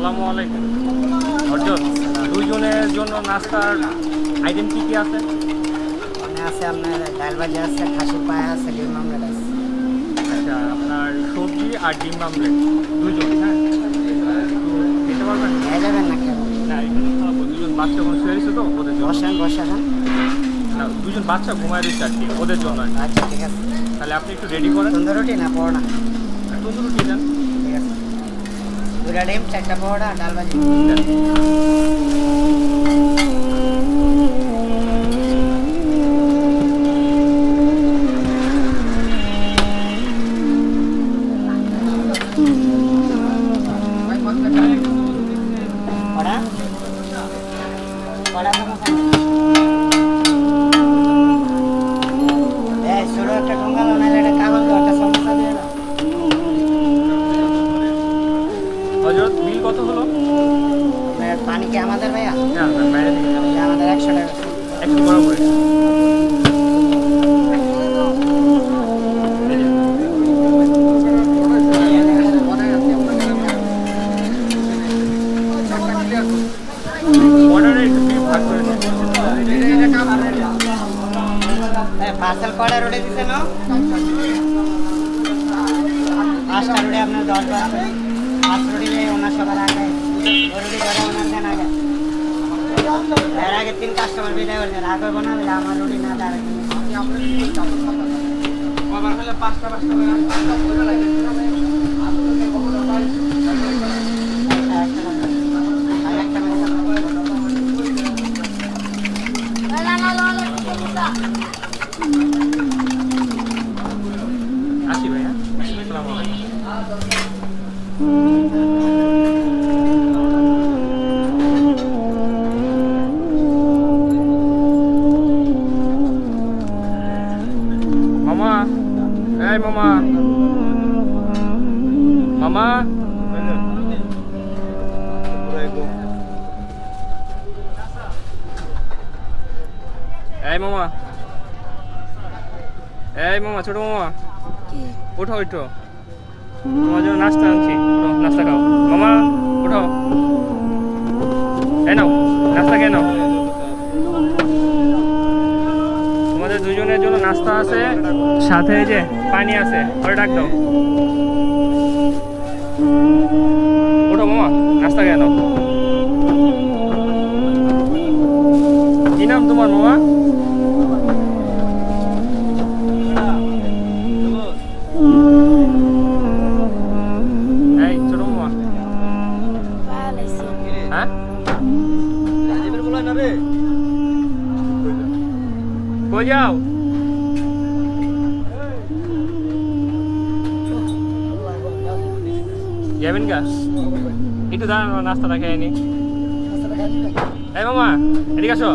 Assalamualaikum. Item কি কি আছে? মানে আছে আপনার ডাল ভাজি আছে খাসির পায়া আছে ডিম আমলেট আছে। আচ্ছা আপনার সবজি আর ডিম আমলেট দুজন হ্যাঁ? দিতে পারবেন? নিয়ে যাবেন না কেন না এখানে খাওয়াবো দুজন বাচ্চা কোনো শুয়ে তো ওদের জন্য। বসেন বসে হ্যাঁ না দুজন বাচ্চা ঘুমায় রয়েছে আর কি ওদের জন্য আচ্ছা ঠিক আছে। তাহলে আপনি একটু রেডি করেন। সুন্দর রুটি না ঠিক আছে দুটা ডিম চারটা পরোটা ডাল ভাজি দেন। বিল কত হলো? পানি কি আমাদের ভাইয়া? না আমাদের একশো টাকা। একটু বড় করে। পার্সেল কয়টা রুটি দিছে না পাঁচটা রুটি আপনার দশ বার। দিয়ে ওনার সবার আগে ওই রুটি ধরে ওনার দেন আগে। এর আগে তিন কাস্টমার বিদায় করছে আগে বানাবে আমার রুটি না তার আসি ভাইয়া। আসসালামু আলাইকুম। মামা এই মামা। মামা। এই মামা। এই মামা ছোট মামা। উঠো উঠো। তোমার জন্য নাস্তা আনছি। নাস্তা খাও। মামা উঠো এ নাও, নাস্তা খেয়ে নাও। তোমাদের দুজনের জন্য নাস্তা আছে, সাথে যে পানি আছে, ওটা ডাক দাও। উঠো মামা, নাস্তা খেয়ে নাও। কই যাও? যাবেন গা। একটু দাঁড়ান নাস্তাটা খেয়ে নি। এই মামা, এদিকে আসো।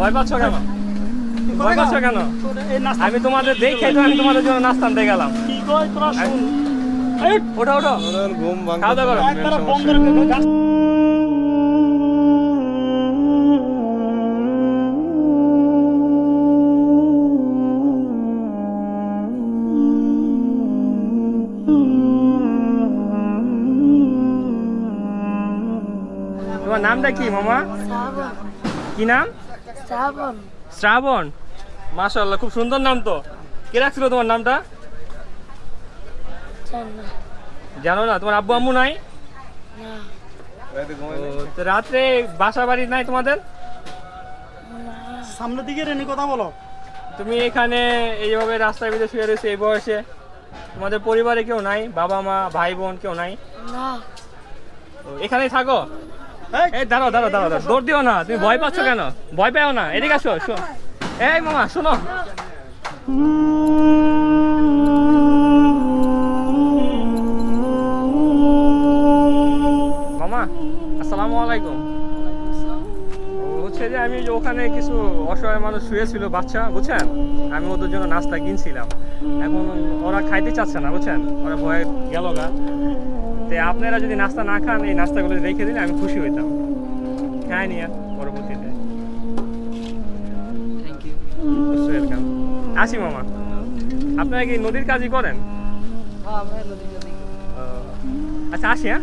ভয় পাচ্ছ কেন? ভয় পাচ্ছ কেন? আমি তোমাদের দেখে আমি তোমাদের জন্য নাস্তা আনতে গেলাম। কি কয় তোরা ওঠো ওঠো। ঘুম খাওয়া দাওয়া করো। একবারে বন্ধ করে গাছ তোমার নামটা কি মামা? কি নাম? শ্রাবণ। শ্রাবণ। মাশাআল্লাহ খুব সুন্দর নাম তো। কে রাখছিল তোমার নামটা? জানো। না? তোমার আব্বু আম্মু নাই? না। ও, রাত্রে বাসা বাড়ি নাই তোমাদের? সামনের দিকে রেনি কথা বলো। তুমি এখানে এইভাবে রাস্তার ভিতরে শুয়ে রয়েছে এই বয়সে। তোমাদের পরিবারে কেউ নাই? বাবা মা ভাই বোন কেউ নাই? না। ও, এখানেই থাকো। এই, দাঁড়াও দাঁড়াও দাঁড়াও দৌড় দিও না। তুমি ভয় পাচ্ছ কেন? ভয় পেও না। এদিকে আসো এই মামা শোনো। আসসালামু আলাইকুম। হচ্ছে যে আমি যে ওখানে কিছু অসহায় মানুষ শুয়েছিল বাচ্চা বুঝছেন? আমি ওদের জন্য নাস্তা কিনছিলাম। এখন ওরা খাইতে চাচ্ছে না বুঝছেন? ওরা ভয়ে গেল গা। তো আপনারা যদি নাস্তা না খান এই নাস্তাগুলো রেখে দিলে আমি খুশি হইতাম। খাই নিয়ে পরবর্তীতে। ওয়েলকাম আসি মামা। আপনারা কি নদীর কাজই করেন? হ্যাঁ আচ্ছা আসি হ্যাঁ?